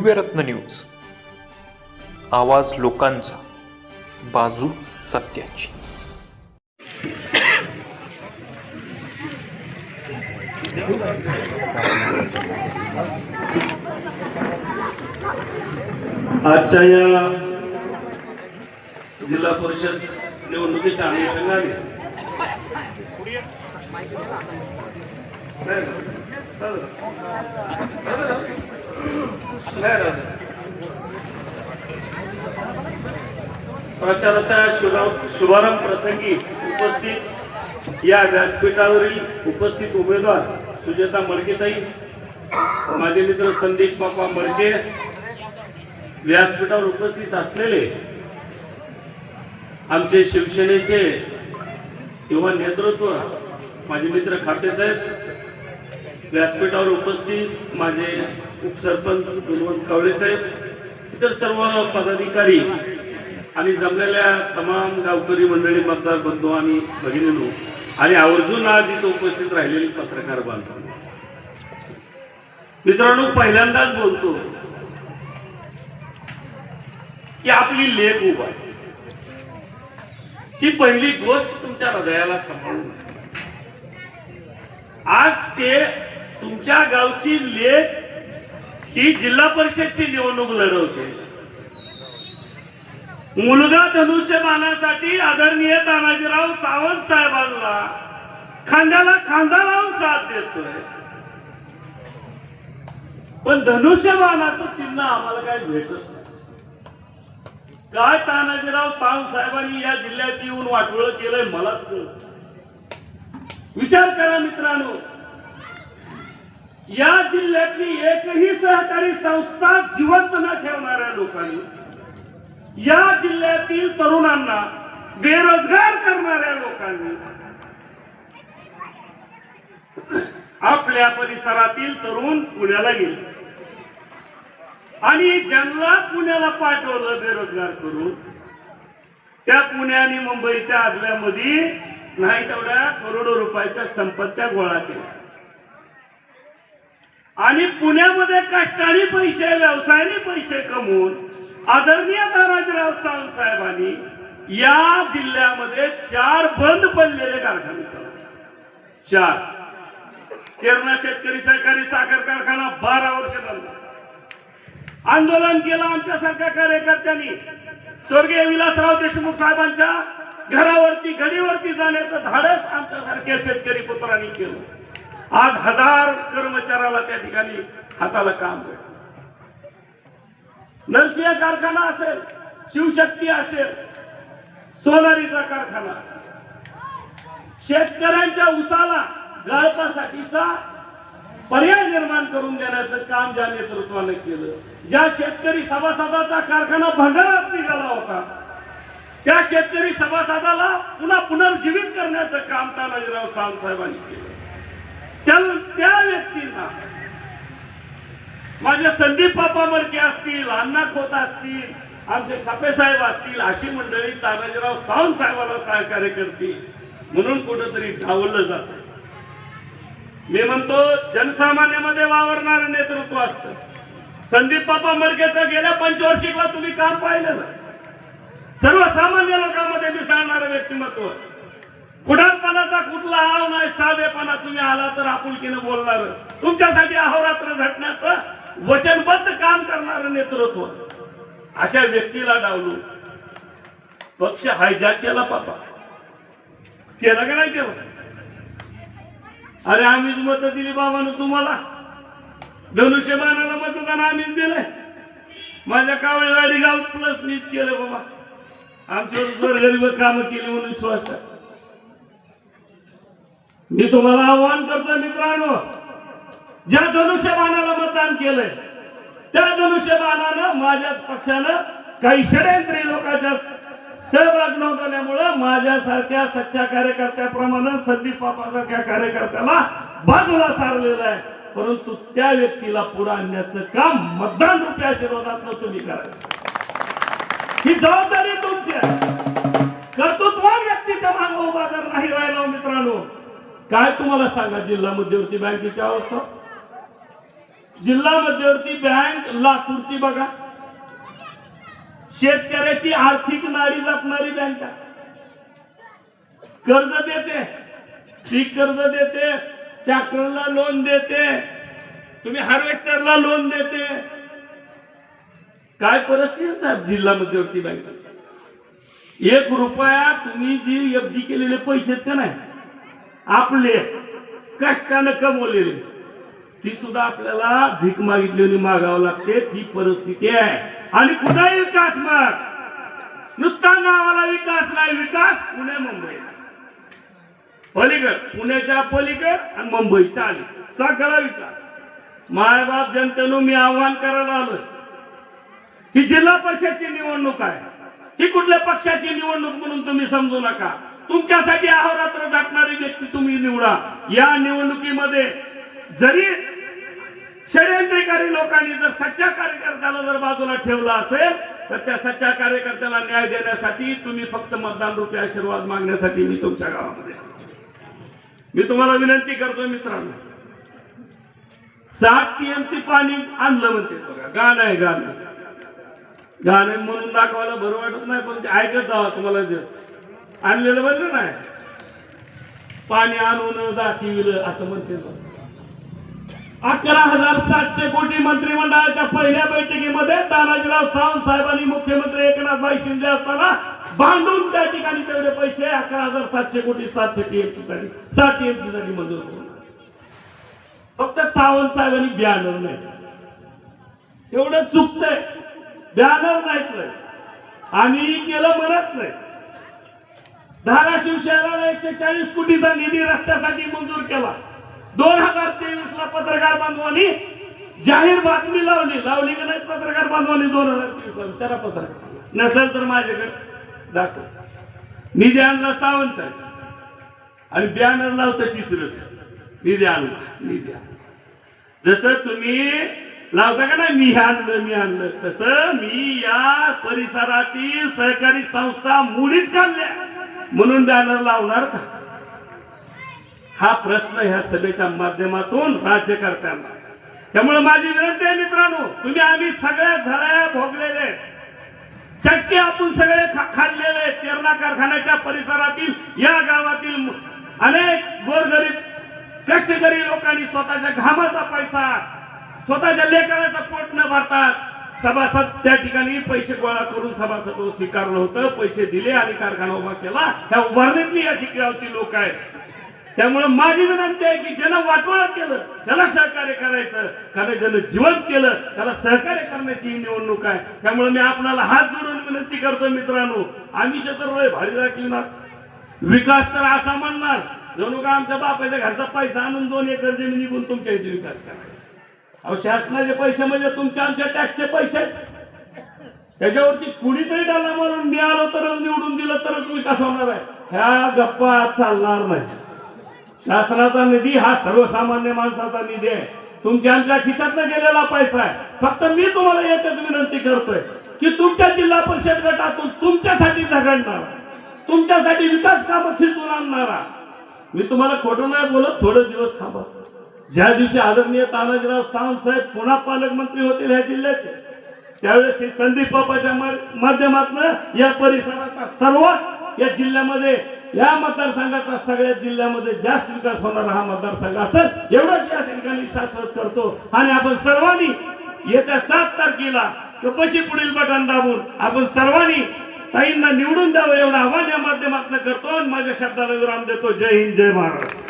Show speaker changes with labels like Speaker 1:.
Speaker 1: दिव्यरत्न news आवाज लोकांचा बाजू सत्याची.
Speaker 2: आजच्या या जिल्हा परिषद निवडणुकीच्या अनुषंगाने प्रचाराच्या शुभारंभ प्रसंगी उपस्थित या व्यासपीठावरील उपस्थित उमेदवार सुजाता मडकेताई माझे मित्र संदीप बापा मडके व्यासपीठावर उपस्थित असलेले आमचे शिवसेनेचे युवा नेतृत्व माझे मित्र खाते साहेब व्यासपीठावर उपस्थित माझे उपसरपंच गुणवंत कावळे साहेब इतर सर्व पदाधिकारी आणि जमलेल्या तमाम गावकरी मंडळी मतदार बंधू आणि भगिनीनो आणि आवर्जून आज इथं उपस्थित राहिलेले पत्रकार बांधव. मित्रांनो पहिल्यांदाच बोलतो की आपली लेख उभा ही पहिली गोष्ट तुमच्या हृदयाला सांभाळून आज ते तुमच्या गावची लेख ही जिल्हा परिषदची निवडणूक लढवते. मुलगा धनुष्यबाणासाठी आदरणीय तानाजीराव सावंत साहेबांना खांद्याला खांदा लावून साथ देतोय. पण धनुष्यबाणाचं चिन्ह आम्हाला काय भेटत नाही. काय तानाजीराव सावंत साहेबांनी या जिल्ह्यात येऊन वाटोळ केलंय मलाच कळत विचार करा मित्रांनो. या जिल्ह्यातली एकही सहकारी संस्था जिवंत न ठेवणाऱ्या लोकांनी या जिल्ह्यातील तरुणांना बेरोजगार करणाऱ्या लोकांनी आपल्या परिसरातील तरुण पुण्याला गेले. आणि ज्यांना पुण्याला पाठवलं बेरोजगार करून त्या पुणे आणि मुंबईच्या आदल्यामध्ये नाही तेवढ्या करोडो रुपयाच्या संपत्त्या गोळा केल्या. आणि पुण्यामध्ये कष्टाने पैसे व्यवसायाने पैसे कमवून आदरणीय तानाजीराव सावंत साहेबांनी या जिल्ह्यामध्ये चार बंद पडलेले कारखाने चालवले. चार. केरणा शेतकरी सहकारी साखर कारखाना बारा वर्ष बंद. आंदोलन केलं आमच्यासारख्या कार्यकर्त्यांनी. स्वर्गीय विलासराव देशमुख साहेबांच्या घरावरती घडीवरती जाण्याचं धाडस आमच्यासारख्या शेतकरी पुत्रांनी केलं. आज हजार कर्मचाऱ्याला त्या ठिकाणी हाताला काम भेटलं. नरसिंह कारखाना असेल शिवशक्ती असेल सोनारीचा कारखाना असेल. शेतकऱ्यांच्या उसाला गाळपासाठीचा पर्याय निर्माण करून देण्याचं काम ज्या नेतृत्वाने केलं ज्या शेतकरी सभासदाचा कारखाना भंगारात निघाला होता त्या शेतकरी सभासदाला पुन्हा पुनर्जीवित करण्याचं काम तानाजीराव सावंत साहेबांनी केलं. त्या त्या व्यक्तींना. माझे संदीप बापा मडके असतील अण्णा खोत असतील आमचे खापे साहेब असतील अशी मंडळी तानाजीराव सावंत साहेबाला सहकार्य करतील. म्हणून कुठंतरी ढावलं जात. मी म्हणतो जनसामान्यामध्ये वावरणारं नेतृत्व असतं. संदीप बापा मडकेचं गेल्या पंचवर्षिकला तुम्ही काम पाहिलं ना. सर्वसामान्य लोकांमध्ये मिसळणारं व्यक्तिमत्व. कुडाळपणाचा कुठला आव नाही साधेपणा तुम्ही आला तर आपुलकीनं बोलणार. तुमच्यासाठी अहोरात्र झटण्याचं वचनबद्ध काम करणारं नेतृत्व. अशा व्यक्तीला डावलू. पक्ष हायजॅक केला पापा. केला का नाही केलं? अरे आम्हीच मत दिली बाबानं तुम्हाला. धनुष्यबाणाला मतदान आम्हीच दिलंय. माझ्या कावळेवाडी गाव प्लस मीच केलं बाबा. आमच्यावर गरीब कामं केली म्हणून विश्वास आहे. मी तुम्हाला आव्हान करतो मित्रांनो ज्या धनुष्यबाणाला मतदान केलंय त्या धनुष्यबाणानं माझ्या पक्षानं काही षडयंत्री लोकांच्या सहभाग नोंदवल्यामुळं माझ्यासारख्या सच्च्या कार्यकर्त्याप्रमाणे संदीप बापासारख्या कार्यकर्त्याला बाजूला सारलेलं आहे. परंतु त्या व्यक्तीला पुढे आणण्याचं काम मतदान रुपये आशीर्वादात तुम्ही करायचं. ही जबाबदारी तुमची आहे. कर्तृत्वान व्यक्तीच्या मागे उभा जर नाही राहिला हो मित्रांनो काय तुम्हाला सांगा जिल्हा मध्यवर्ती बँकेची अवस्था? जिल्हा मध्यवर्ती बँक लातूरची बघा. शेतकऱ्याची आर्थिक नाडी जपणारी बँक आहे. कर्ज देते. पीक कर्ज देते. ट्रॅक्टरला लोन देते. तुम्ही हार्वेस्टरला लोन देते. काय परिस्थिती साहेब जिल्हा मध्यवर्ती बँकेची? एक रुपया तुम्ही जी एफ डी केलेले पैसे आहेत का नाही? आपले कष्टानं कमवलेले. ती सुद्धा आपल्याला भीक मागितलेली मागावं लागते. ही परिस्थिती आहे. आणि कुठलाही विकास मग नुसता नावाला विकास नाही. विकास पुणे मुंबई. पलीकड पुण्याच्या पलीकड आणि मुंबईच्या अली सगळा विकास. मायबाप जनतेनं मी आव्हान करायला आलोय. ही जिल्हा परिषदची निवडणूक आहे. ही कुठल्या पक्षाची निवडणूक म्हणून तुम्ही समजू नका. तुमच्यासाठी अहोरात्र झटणारी व्यक्ती तुम्ही निवडा. या निवडणुकीमध्ये जरी षड्यंत्रकारी लोकांनी जर सच्च्या कार्यकर्त्याला जर बाजूला ठेवला असेल तर त्या सच्च्या कार्यकर्त्याला न्याय देण्यासाठी तुम्ही फक्त मतदान रुपये आशीर्वाद मागण्यासाठी मी तुमच्या गावामध्ये आलो. मी तुम्हाला विनंती करतोय मित्रांनो. सात टीएमसी पाणी आणलं म्हणते बघा. गाणं आहे गाणं गाणं म्हणून दाखवायला बरं वाटत नाही पण ते ऐकत जावा तुम्हाला आणलेलं बरं नाही. पाणी आणून दाखविलं असं म्हणते अकरा हजार सातशे कोटी मंत्रिमंडळाच्या पहिल्या बैठकीमध्ये तानाजीराव सावंत साहेबांनी मुख्यमंत्री एकनाथ शिंदे असताना भांडून त्या ठिकाणी तेवढे पैसे अकरा हजार सातशे कोटी सातशे टीएमसी साठी सात टीएमसी साठी मंजूर करून. फक्त सावंत साहेबांनी बॅनर नाही. एवढं चुकतंय. बॅनर नाहीत नाही आम्ही केलं म्हणत नाही. धाराशिव शहराला एकशे चाळीस कोटीचा निधी रस्त्यासाठी मंजूर केला. दोन हजार तेवीस ला पत्रकार बांधवानी जाहीर बातमी लावली. लावली का नाही पत्रकार बांधवानी? दोन हजार तेवीस ला विचारा पत्रकार. नसेल तर माझ्याकडे. दाखव. निधी आणला सावंत आणि बॅनर लावतं तिसरंच. निधी आणला. निधी जसं तुम्ही लावता का नाही? मी आणलं मी आणलं. तसं मी या परिसरातील सहकारी संस्था मुळीत काढल्या. म्हणून बॅनर लावणार का? हा प्रश्न ह्या सभेच्या माध्यमातून राज्यकर्त्यांना. त्यामुळे माझी विनंती आहे मित्रांनो तुम्ही आम्ही सगळ्या झराया भोगलेले चटके आपण सगळे खाल्लेले तेरणा कारखान्याच्या परिसरातील या गावातील अनेक गोरगरीब कष्टकरी लोकांनी स्वतःच्या घामाचा पैसा स्वतःच्या लेकराचा पोट न भरतात सभासद त्या ठिकाणी पैसे गोळा करून सभासद स्वीकारलं होतं पैसे दिले आणि कारखाना उभा केला. त्या उभारणीतली या ठिकाणची लोक आहेत. त्यामुळे माझी विनंती आहे की ज्यानं वाटोळं केलं त्याला सहकार्य करायचं. कारण ज्यानं जिवंत केलं त्याला सहकार्य करण्याची ही निवडणूक आहे. त्यामुळे मी आपल्याला हात जोडून विनंती करतो मित्रांनो. आम्ही शतर भारी दाखविणार विकास तर असा म्हणणार. जणू का आमच्या बापाच्या घरचा पैसा आणून दोन एकर जमीन निघून तुमच्या विकास करायचा. अहो शासनाचे पैसे म्हणजे तुमच्या आमच्या टॅक्सचे पैसे. आहेत. त्याच्यावरती कुणीतरी डाला मारून मिळालं तरच निवडून दिलं तरच विकास होणार आहे. ह्या गप्पा चालणार नाही. शासनाचा निधी हा सर्वसामान्य माणसाचा निधी आहे. तुमच्या आमच्या खिशातनं गेलेला पैसा आहे. फक्त मी तुम्हाला एकच विनंती करतोय की तुमच्या जिल्हा परिषद गटातून तुमच्यासाठी झगडणार तुमच्यासाठी विकास कामं खिचून आणणारा. मी तुम्हाला खोटं नाही बोलत थोडे दिवस थांबा. ज्या दिवशी आदरणीय तानाजीराव सावंत साहेब पुन्हा पालकमंत्री होतील ह्या जिल्ह्याचे त्यावेळेस हे संदीप बापाच्या माध्यमातून या परिसराचा सर्वात या जिल्ह्यामध्ये या मतदारसंघाचा सगळ्या जिल्ह्यामध्ये जास्त विकास होणारा हा मतदारसंघ असेल एवढंच या ठिकाणी शाश्वत करतो. आणि आपण सर्वांनी येत्या सात तारखेला कपशी पुढील बटन दाबून आपण सर्वांनी ताईंना निवडून द्यावं एवढं आव्हान या माध्यमातून करतो. आणि माझ्या शब्दाला विराम देतो. जय हिंद जय महाराष्ट्र.